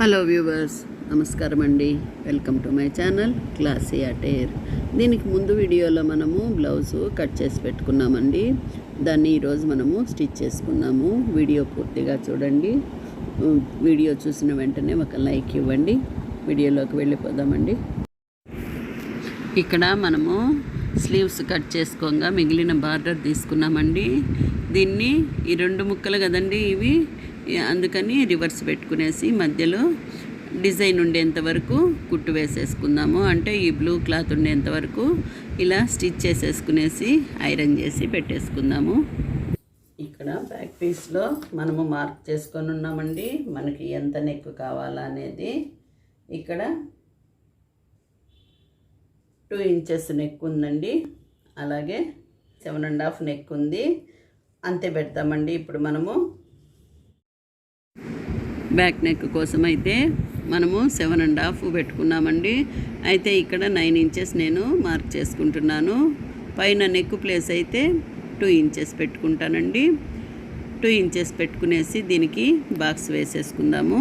Hello viewers నమస్కారం అండి. Welcome to my channel classy attire. దీనికి ముందు వీడియోలో మనము బ్లౌజు కట్ చేసి పెట్టుకున్నామండి. దాన్ని ఈరోజు మనము స్టిచ్ చేసుకున్నాము. వీడియో పూర్తిగా చూడండి. వీడియో చూసిన వెంటనే ఒక లైక్ ఇవ్వండి. వీడియోలోకి వెళ్ళిపోదామండి. ఇక్కడ మనము స్లీవ్స్ కట్ చేసుకోగా మిగిలిన బార్డర్ తీసుకున్నామండి. దీన్ని ఈ రెండు ముక్కలు కదండి ఇవి. అందుకని రివర్స్ పెట్టుకునేసి మధ్యలో డిజైన్ ఉండేంత వరకు కుట్టు వేసేసుకుందాము. అంటే ఈ బ్లూ క్లాత్ ఉండేంత వరకు ఇలా స్టిచ్ చేసేసుకునేసి ఐరన్ చేసి పెట్టేసుకుందాము. ఇక్కడ బ్యాక్ పీస్లో మనము మార్క్ చేసుకొని ఉన్నామండి. మనకి ఎంత నెక్ కావాలా అనేది. ఇక్కడ టూ ఇంచెస్ నెక్ ఉందండి. అలాగే సెవెన్ అండ్ హాఫ్ నెక్ ఉంది. అంతే పెడతామండి. ఇప్పుడు మనము బ్యాక్ నెక్ కోసం అయితే మనము సెవెన్ అండ్ హాఫ్ పెట్టుకున్నామండి. అయితే ఇక్కడ నైన్ ఇంచెస్ నేను మార్క్ చేసుకుంటున్నాను. పైన నెక్ ప్లేస్ అయితే టూ ఇంచెస్ పెట్టుకుంటానండి. టూ ఇంచెస్ పెట్టుకునేసి దీనికి బాక్స్ వేసేసుకుందాము.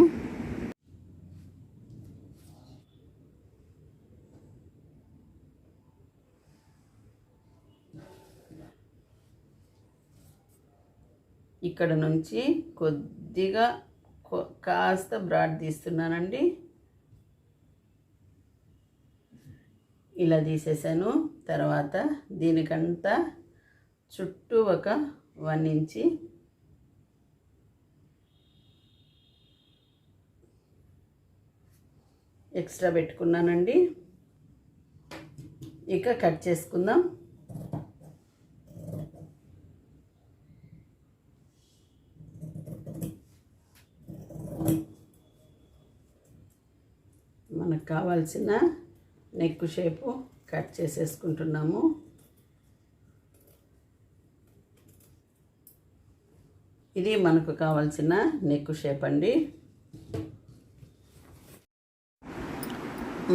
ఇక్కడ నుంచి కొద్దిగా కాస్త బ్రాడ్ తీస్తున్నానండి. ఇలా తీసేసాను. తర్వాత దీనికంతా చుట్టూ ఒక వన్ ఇంచి ఎక్స్ట్రా పెట్టుకున్నానండి. ఇక కట్ చేసుకుందాం మనకు కావాల్సిన నెక్ షేపు కట్ చేసేసుకుంటున్నాము. ఇది మనకు కావాల్సిన నెక్ షేప్ అండి.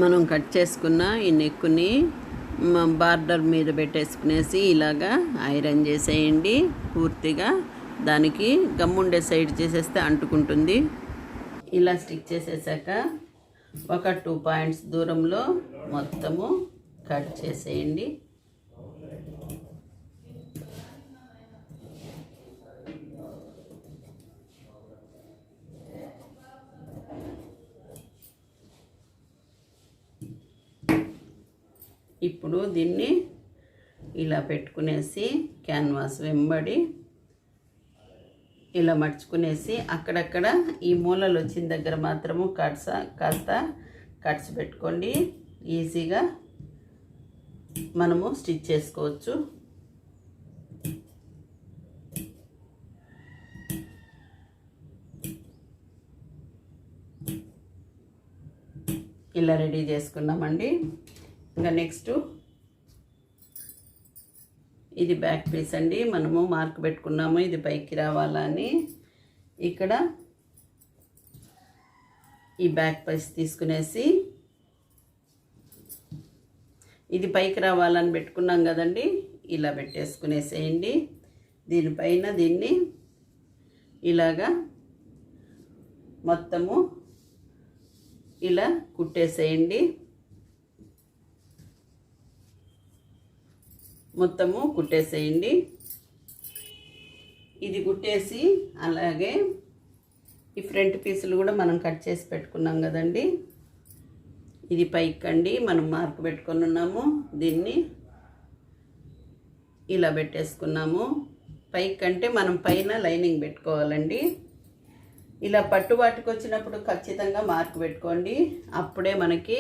మనం కట్ చేసుకున్న ఈ నెక్కుని బార్డర్ మీద పెట్టేసుకునేసి ఇలాగా ఐరన్ చేసేయండి. పూర్తిగా దానికి గమ్ముండే సైడ్ చేసేస్తే అంటుకుంటుంది. ఇలా స్టిక్ చేసేసాక ఒక టూ పాయింట్స్ దూరంలో మొత్తము కట్ చేసేయండి. ఇప్పుడు దీన్ని ఇలా పెట్టుకునేసి క్యాన్వాస్ వెంబడి ఇలా మడుచుకునేసి అక్కడక్కడ ఈ మూలలు వచ్చిన దగ్గర మాత్రము కట్స కాస్త కట్స్ పెట్టుకోండి. ఈజీగా మనము స్టిచ్ చేసుకోవచ్చు. ఇలా రెడీ చేసుకున్నామండి. ఇంకా నెక్స్ట్ ఇది బ్యాక్ పీస్ అండి. మనము మార్క్ పెట్టుకున్నాము. ఇది పైకి రావాలని ఇక్కడ ఈ బ్యాక్ పీస్ తీసుకునేసి ఇది పైకి రావాలని పెట్టుకున్నాం కదండి. ఇలా పెట్టేసుకునేసేయండి. దీనిపైన దీన్ని ఇలాగా మొత్తము ఇలా కుట్టేసేయండి. మొత్తము కుట్టేసేయండి. ఇది కుట్టేసి అలాగే ఈ ఫ్రంట్ పీసులు కూడా మనం కట్ చేసి పెట్టుకున్నాం కదండి. ఇది పైకి అండి మనం మార్క్ పెట్టుకొని ఉన్నాము. దీన్ని ఇలా పెట్టేసుకున్నాము. పైకి అంటే మనం పైన లైనింగ్ పెట్టుకోవాలండి. ఇలా పట్టు వాటికి వచ్చినప్పుడు ఖచ్చితంగా మార్క్ పెట్టుకోండి. అప్పుడే మనకి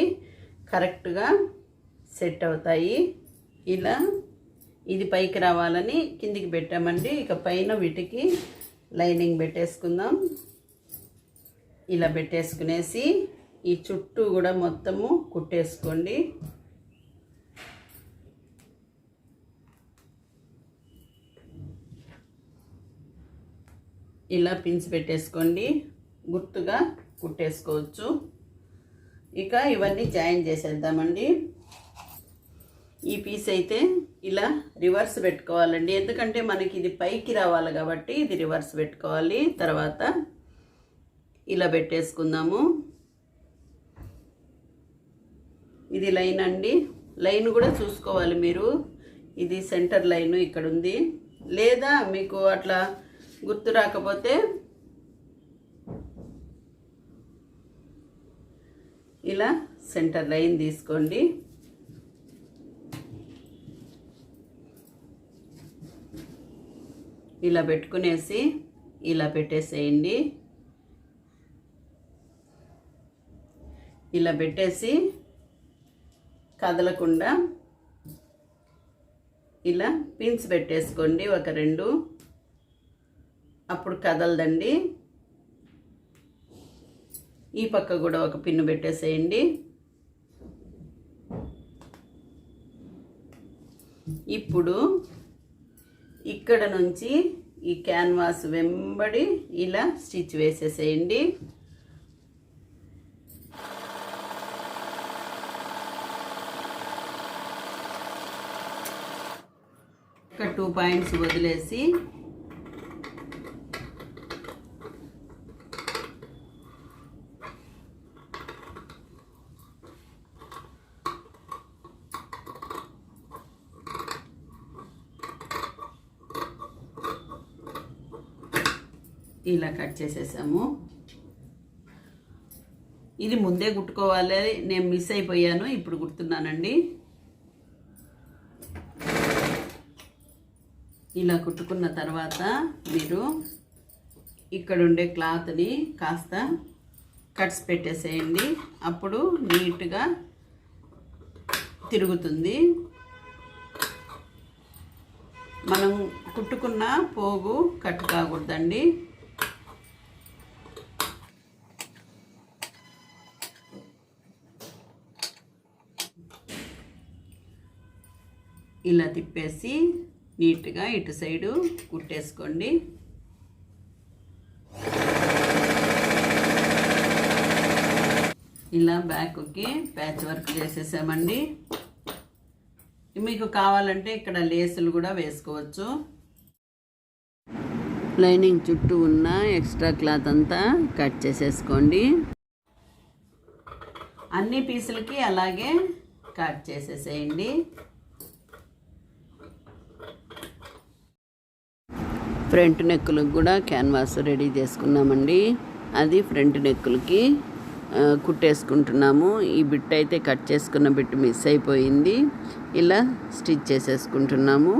కరెక్ట్గా సెట్ అవుతాయి. ఇలా ఇది పైకి రావాలని కిందికి పెట్టామండి. ఇక పైన వీటికి లైనింగ్ పెట్టేసుకుందాం. ఇలా పెట్టేసుకునేసి ఈ చుట్టూ కూడా మొత్తము కుట్టేసుకోండి. ఇలా పిన్స్ పెట్టేసుకోండి. గుర్తుగా కుట్టేసుకోవచ్చు. ఇక ఇవన్నీ జాయిన్ చేసేద్దామండి. ఈ పీస్ అయితే ఇలా రివర్స్ పెట్టుకోవాలండి. ఎందుకంటే మనకి ఇది పైకి రావాలి కాబట్టి ఇది రివర్స్ పెట్టుకోవాలి. తర్వాత ఇలా పెట్టేసుకుందాము. ఇది లైన్ అండి. లైన్ కూడా చూసుకోవాలి మీరు. ఇది సెంటర్ లైన్ ఇక్కడ ఉంది లేదా మీకు అట్లా గుర్తు రాకపోతే ఇలా సెంటర్ లైన్ తీసుకోండి. ఇలా పెట్టుకునేసి ఇలా పెట్టేసేయండి. ఇలా పెట్టేసి కదలకుండా ఇలా పిన్స్ పెట్టేసుకోండి ఒక రెండు. అప్పుడు కదలదండి. ఈ పక్క కూడా ఒక పిన్ను పెట్టేసేయండి. ఇప్పుడు ఇక్కడ నుంచి ఈ క్యాన్వాస్ వెంబడి ఇలా స్టిచ్ వేసేసేయండి. ఒక టూ పాయింట్స్ వదిలేసి ఇలా కట్ చేసేసాము. ఇది ముందే కుట్టుకోవాలి నేను మిస్ అయిపోయాను. ఇప్పుడు కుడుతున్నానండి ఇలా కుట్టుకున్న తర్వాత మీరు ఇక్కడ ఉండే క్లాత్ని కాస్త కట్స్ పెట్టేసేయండి. అప్పుడు నీట్గా తిరుగుతుంది. మనం కుట్టుకున్న పోగు కట్ కాకూడదండి. ఇలా తిప్పేసి నీట్గా ఇటు సైడు కుట్టేసుకోండి. ఇలా బ్యాక్కి ప్యాచ్ వర్క్ చేసేసామండి. మీకు కావాలంటే ఇక్కడ లేసులు కూడా వేసుకోవచ్చు. లైనింగ్ చుట్టూ ఉన్న ఎక్స్ట్రా క్లాత్ అంతా కట్ చేసేసుకోండి. అన్ని పీసులకి అలాగే కట్ చేసేసేయండి. ఫ్రంట్ నెక్కులకు కూడా క్యాన్వాస్ రెడీ చేసుకున్నామండి. అది ఫ్రంట్ నెక్కులకి కుట్టేసుకుంటున్నాము. ఈ బిట్ అయితే కట్ చేసుకున్న బిట్ మిస్ అయిపోయింది. ఇలా స్టిచ్ చేసేసుకుంటున్నాము.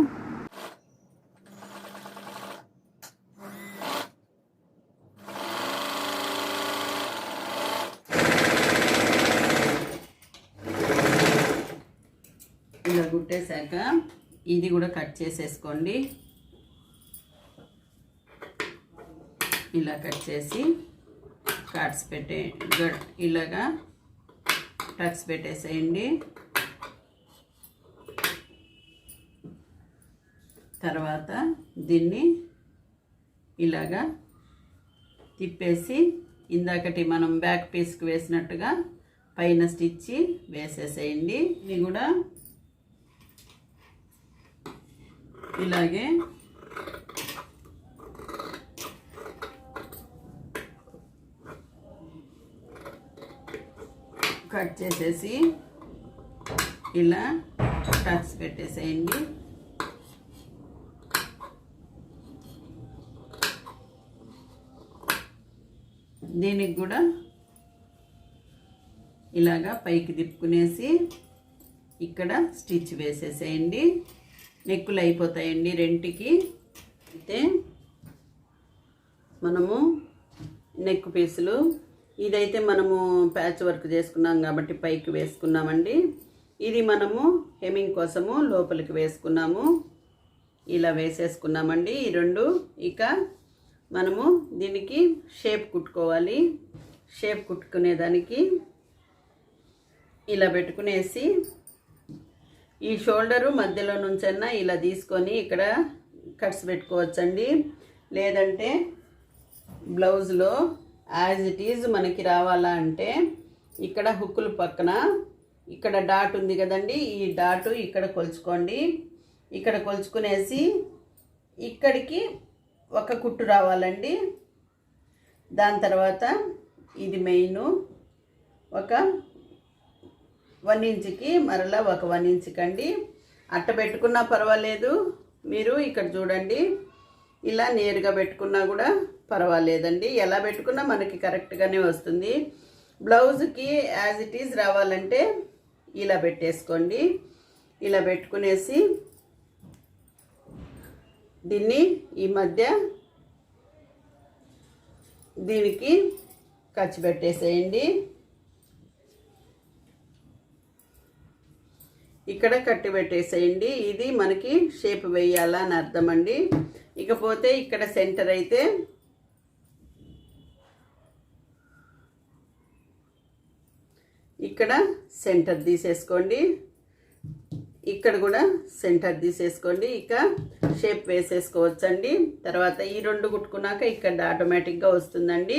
ఇలా కుట్టేశాక ఇది కూడా కట్ చేసేసుకోండి. ఇలా కట్ చేసి కట్స్ పెట్టే గట్ ఇలాగా టక్స్ పెట్టేసేయండి. తర్వాత దీన్ని ఇలాగా తిప్పేసి ఇందాకటి మనం బ్యాక్ పీస్కి వేసినట్టుగా పైన స్టిచ్ వేసేసేయండి. ఇది కూడా ఇలాగే కట్ చేసేసి ఇలా టక్స్ పెట్టేసేయండి. దీనికి కూడా ఇలాగా పైకి తిప్పుకునేసి ఇక్కడ స్టిచ్ వేసేసేయండి. నెక్కులు అయిపోతాయండి రెంటికి. అయితే మనము నెక్ పీసులు ఇదైతే మనము ప్యాచ్ వర్క్ చేసుకున్నాం కాబట్టి పైకి వేసుకున్నామండి. ఇది మనము హెమింగ్ కోసము లోపలికి వేసుకున్నాము. ఇలా వేసేసుకున్నామండి. ఈ రెండు ఇక మనము దీనికి షేప్ కుట్టుకోవాలి. షేప్ కుట్టుకునేదానికి ఇలా పెట్టుకునేసి ఈ షోల్డరు మధ్యలో నుంచైనా ఇలా తీసుకొని ఇక్కడ కట్స్ పెట్టుకోవచ్చండి. లేదంటే బ్లౌజ్లో యాజ్ ఇట్ ఈజ్ మనకి రావాలా అంటే ఇక్కడ హుక్కుల పక్కన ఇక్కడ డాట్ ఉంది కదండి ఈ డాటు ఇక్కడ కొలుచుకోండి. ఇక్కడ కొలుచుకునేసి ఇక్కడికి ఒక కుట్టు రావాలండి. దాని తర్వాత ఇది మెయిన్ ఒక వన్ ఇంచ్కి మరలా ఒక వన్ ఇంచ్కి అండి అట్ట పెట్టుకున్నా పర్వాలేదు మీరు ఇక్కడ చూడండి. ఇలా నేరుగా పెట్టుకున్నా కూడా పర్వాలేదండి. ఎలా పెట్టుకున్నా మనకి కరెక్ట్గానే వస్తుంది. బ్లౌజ్కి యాజ్ ఇట్ ఈజ్ రావాలంటే ఇలా పెట్టేసుకోండి. ఇలా పెట్టుకునేసి దీన్ని ఈ మధ్య దీనికి ఖర్చు పెట్టేసేయండి. ఇక్కడ కట్టి పెట్టేసేయండి. ఇది మనకి షేప్ వేయాలని అర్థం అండి. ఇకపోతే ఇక్కడ సెంటర్ అయితే ఇక్కడ సెంటర్ తీసేసుకోండి. ఇక్కడ కూడా సెంటర్ తీసేసుకోండి. ఇక షేప్ వేసేసుకోవచ్చండి. తర్వాత ఈ రెండు కుట్టుకున్నాక ఇక్కడ ఆటోమేటిక్గా వస్తుందండి.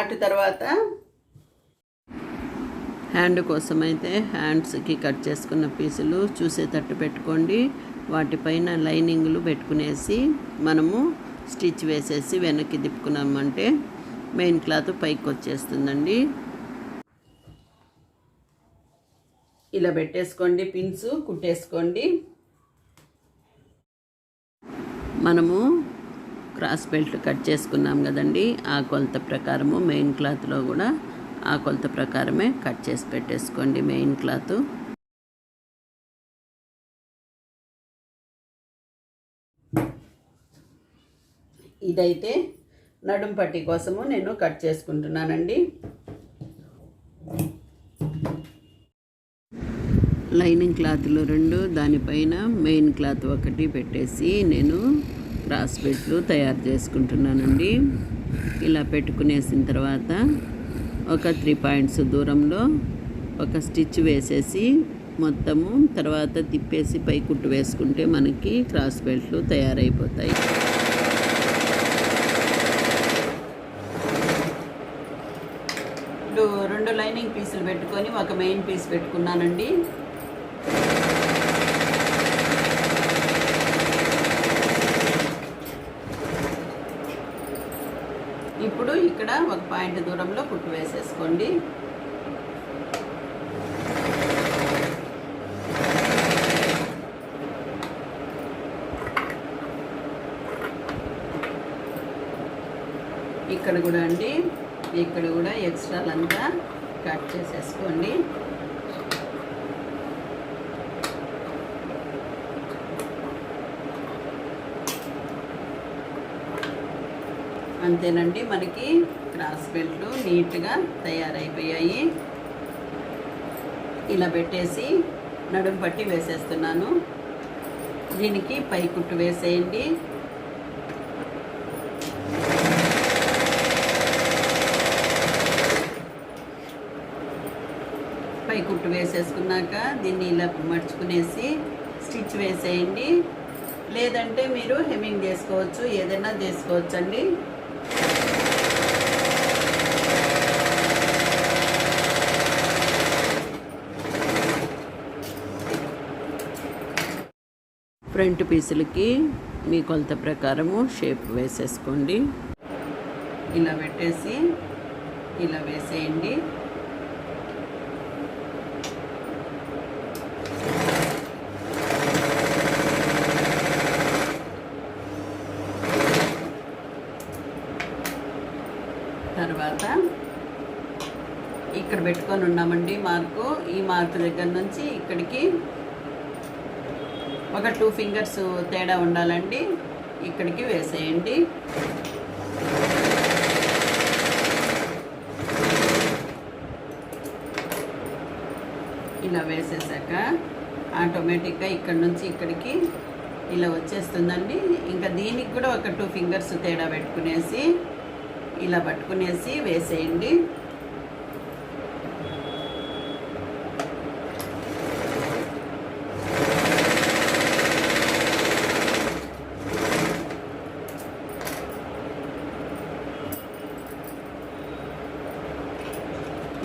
అటు తర్వాత హ్యాండ్ కోసం అయితే హ్యాండ్స్కి కట్ చేసుకున్న పీసులు చూసేటట్టు పెట్టుకోండి. వాటిపైన లైనింగ్లు పెట్టుకునేసి మనము స్టిచ్ వేసేసి వెనక్కి తిప్పుకున్నామంటే మెయిన్ క్లాత్ పైకి వచ్చేస్తుందండి. ఇలా పెట్టేసుకోండి పిన్స్ కుట్టేసుకోండి. మనము క్రాస్ బెల్ట్ కట్ చేసుకున్నాం కదండి. ఆ కొలత ప్రకారము మెయిన్ క్లాత్లో కూడా ఆ కొలత ప్రకారమే కట్ చేసి పెట్టేసుకోండి మెయిన్ క్లాత్. ఇదైతే నడుం పట్టి కోసము నేను కట్ చేసుకుంటున్నానండి. లైనింగ్ క్లాత్లు రెండు దానిపైన మెయిన్ క్లాత్ ఒకటి పెట్టేసి నేను క్రాస్ బెట్లు తయారు చేసుకుంటున్నానండి. ఇలా పెట్టుకునేసిన తర్వాత ఒక త్రీ పాయింట్స్ దూరంలో ఒక స్టిచ్ వేసేసి మొత్తము తర్వాత తిప్పేసి పై కుట్టు వేసుకుంటే మనకి క్రాస్ బెల్ట్లు తయారైపోతాయి. ఇప్పుడు రెండు లైనింగ్ పీసులు పెట్టుకొని ఒక మెయిన్ పీస్ పెట్టుకున్నానండి ఇప్పుడు ఇక్కడ ఒక పాయింట్ దూరంలో కుట్టు వేసేసుకోండి. ఇక్కడ కూడా అండి ఇక్కడ కూడా ఎక్స్ట్రాలంతా కట్ చేసేసుకోండి. అంతేనండి మనకి క్రాస్ బెల్ట్లు నీట్గా తయారైపోయాయి. ఇలా పెట్టేసి నడుము పట్టి వేసేస్తున్నాను. దీనికి పై కుట్టు వేసేయండి. పై కుట్టు వేసేసుకున్నాక దీన్ని ఇలా మడుచుకునేసి స్టిచ్ వేసేయండి. లేదంటే మీరు హెమ్మింగ్ చేసుకోవచ్చు ఏదైనా చేసుకోవచ్చు అండి ఫ్రంట్ పీసులకి మీ కొలత ప్రకారము షేప్ వేసేసుకోండి. ఇలా పెట్టేసి ఇలా వేసేయండి. తర్వాత ఇక్కడ పెట్టుకొని ఉన్నామండి మార్కు. ఈ మార్కు దగ్గర నుంచి ఇక్కడికి ఒక టూ ఫింగర్స్ తేడా ఉండాలండి. ఇక్కడికి వేసేయండి. ఇలా వేసేసాక ఆటోమేటిక్గా ఇక్కడ నుంచి ఇక్కడికి ఇలా వచ్చేస్తుందండి. ఇంకా దీనికి కూడా ఒక టూ ఫింగర్స్ తేడా పెట్టుకునేసి ఇలా పట్టుకునేసి వేసేయండి.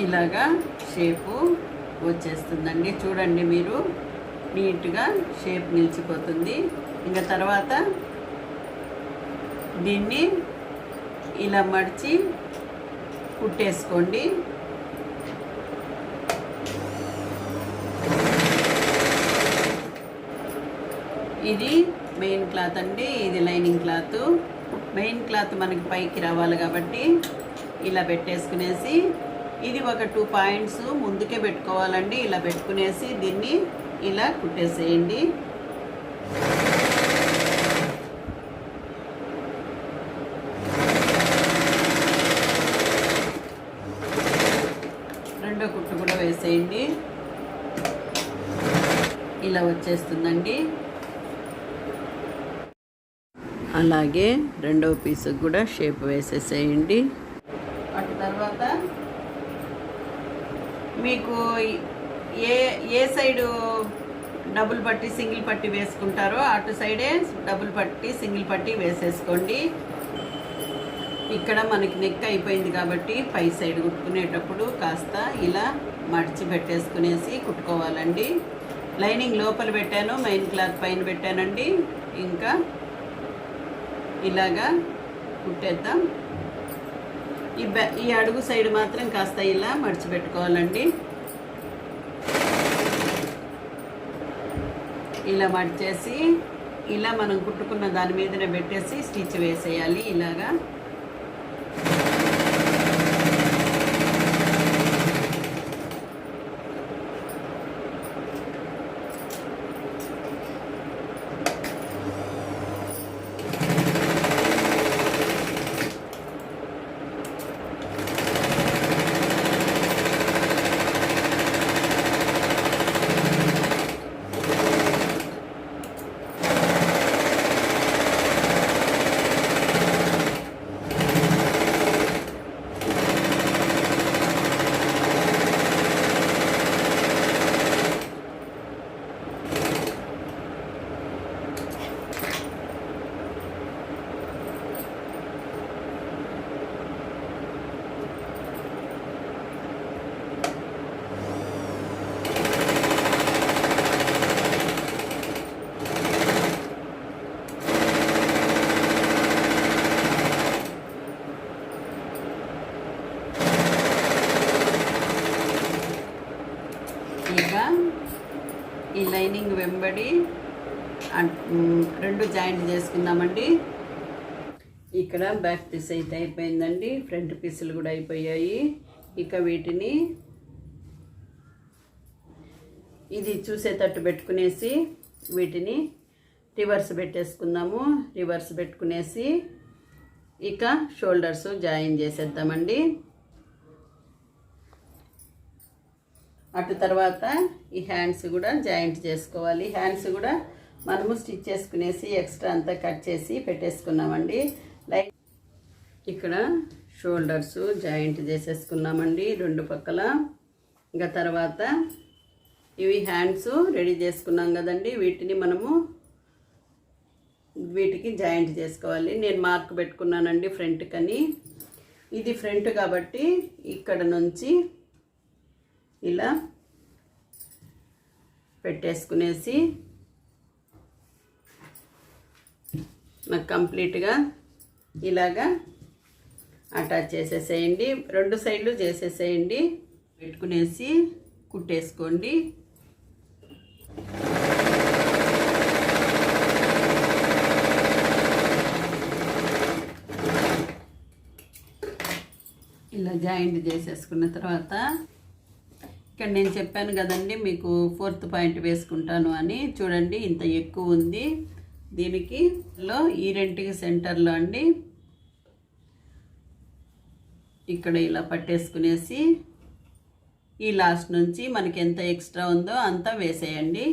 ఇలాగా షేపు వచ్చేస్తుందండి. చూడండి మీరు. నీట్గా షేప్ నిలిచిపోతుంది. ఇంకా తర్వాత దీన్ని ఇలా మడిచి కుట్టేసుకోండి. ఇది మెయిన్ క్లాత్ అండి. ఇది లైనింగ్ క్లాత్. మెయిన్ క్లాత్ మనకి పైకి రావాలి కాబట్టి ఇలా పెట్టేసుకునేసి ఇది ఒక టూ పాయింట్స్ ముందుకే పెట్టుకోవాలండి. ఇలా పెట్టుకునేసి దీన్ని ఇలా కుట్టేసేయండి. రెండో కుట్టు కూడా వేసేయండి. ఇలా వచ్చేస్తుందండి. అలాగే రెండవ పీసుకు కూడా షేప్ వేసేసేయండి అటు తర్వాత మీకు ఏ ఏ సైడు డబుల్ పట్టి సింగిల్ పట్టి వేసుకుంటారో అటు సైడే డబుల్ పట్టి సింగిల్ పట్టి వేసేసుకోండి. ఇక్కడ మనకి నెక్ అయిపోయింది కాబట్టి పై సైడ్ కుట్టుకునేటప్పుడు కాస్త ఇలా మడిచి పెట్టేసుకునేసి కుట్టుకోవాలండి. లైనింగ్ లోపల పెట్టాను మెయిన్ క్లాత్ పైన పెట్టానండి. ఇంకా ఇలాగా కుట్టేద్దాం. ఈ బె ఈ అడుగు సైడ్ మాత్రం కాస్త ఇలా మడిచి పెట్టుకోవాలండి ఇలా మడిచేసి ఇలా మనం కుట్టుకున్న దాని మీదనే పెట్టేసి స్టిచ్ వేసేయాలి ఇలాగా ఇక ఈ లైనింగ్ వెంబడి అన్- మ్, రెండు జాయింట్ చేసుకుందామండి. ఇక్కడ బ్యాక్ పీస్ అయితే అయిపోయిందండి. ఫ్రంట్ పీసులు కూడా అయిపోయాయి. ఇక వీటిని ఇది చూసేటట్టు పెట్టుకునేసి వీటిని రివర్స్ పెట్టేసుకుందాము. రివర్స్ పెట్టుకునేసి ఇక షోల్డర్స్ జాయిన్ చేసేద్దామండి. అటు తర్వాత ఈ హ్యాండ్స్ కూడా జాయింట్ చేసుకోవాలి. హ్యాండ్స్ కూడా మనము స్టిచ్ చేసుకునేసి ఎక్స్ట్రా అంతా కట్ చేసి పెట్టేసుకున్నామండి. లైక్ ఇక్కడ షోల్డర్స్ జాయింట్ చేసేసుకున్నామండి రెండు పక్కల. ఇంకా తర్వాత ఇవి హ్యాండ్స్ రెడీ చేసుకున్నాం కదండి. వీటిని మనము వీటికి జాయింట్ చేసుకోవాలి. నేను మార్క్ పెట్టుకున్నానండి ఫ్రంట్ కని. ఇది ఫ్రంట్ కాబట్టి ఇక్కడ నుంచి ఇలా పెట్టేసుకునేసి నాకు కంప్లీట్గా ఇలాగా అటాచ్ చేసేసేయండి. రెండు సైడ్లు చేసేసేయండి. పెట్టుకునేసి కుట్టేసుకోండి. ఇలా జాయింట్ చేసేసుకున్న తర్వాత ఇక్కడ నేను చెప్పాను కదండి మీకు ఫోర్త్ పాయింట్ వేసుకుంటాను అని. చూడండి ఇంత ఎక్కువ ఉంది. దీనికి లో ఈ రెంటికి సెంటర్లో అండి. ఇక్కడ ఇలా పట్టేసుకునేసి ఈ లాస్ట్ నుంచి మనకి ఎంత ఎక్స్ట్రా ఉందో అంతా వేసేయండి.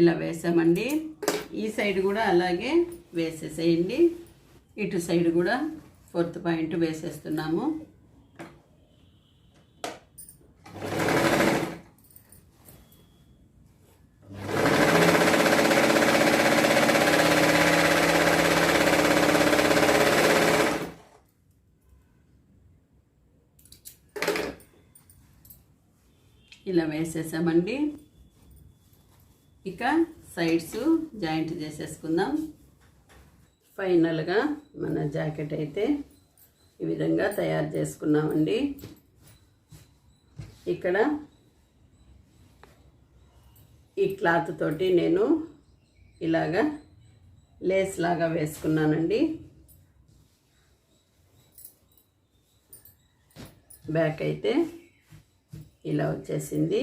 ఇలా వేసామండి. ఈ సైడ్ కూడా అలాగే వేసేసేయండి. ఇటు సైడ్ కూడా ఫోర్త్ పాయింట్ వేసేస్తున్నాము. ఇలా వేసేసామండి. ఇక సైడ్స్ జాయింట్ చేసేసుకుందాం. ఫైనల్గా మన జాకెట్ అయితే ఈ విధంగా తయారు చేసుకున్నామండి. ఇక్కడ ఈ క్లాత్ తోటి నేను ఇలాగా లేస్ లాగా వేసుకున్నానండి. బ్యాక్ అయితే ఇలా వచ్చేసింది.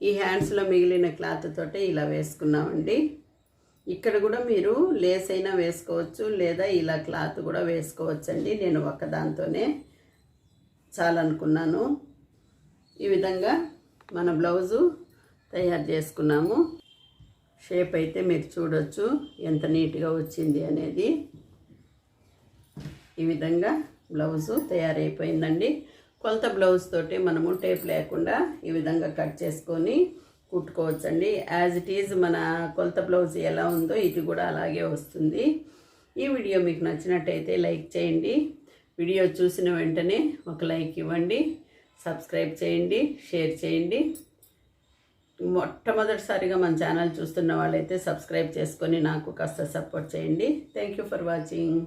ఈ హ్యాండ్స్లో మిగిలిన క్లాత్ తోటే ఇలా వేసుకున్నామండి. ఇక్కడ కూడా మీరు లేస్ అయినా వేసుకోవచ్చు లేదా ఇలా క్లాత్ కూడా వేసుకోవచ్చండి. నేను ఒక దాంతోనే చాలనుకున్నాను. ఈ విధంగా మన బ్లౌజు తయారు చేసుకున్నాము. షేప్ అయితే మీరు చూడొచ్చు ఎంత నీట్గా వచ్చింది అనేది. ఈ విధంగా బ్లౌజు తయారైపోయిందండి. కొలత బ్లౌజ్ తోటి మనము టేప్ లేకుండా ఈ విధంగా కట్ చేసుకొని కుట్టుకోవచ్చండి. యాజ్ ఇట్ ఈజ్ మన కొలత బ్లౌజ్ ఎలా ఉందో ఇది కూడా అలాగే వస్తుంది. ఈ వీడియో మీకు నచ్చినట్టయితే లైక్ చేయండి. వీడియో చూసిన వెంటనే ఒక లైక్ ఇవ్వండి. సబ్స్క్రైబ్ చేయండి షేర్ చేయండి. మొట్టమొదటిసారిగా మన ఛానల్ చూస్తున్న వాళ్ళైతే సబ్స్క్రైబ్ చేసుకొని నాకు కాస్త సపోర్ట్ చేయండి. Thank you for watching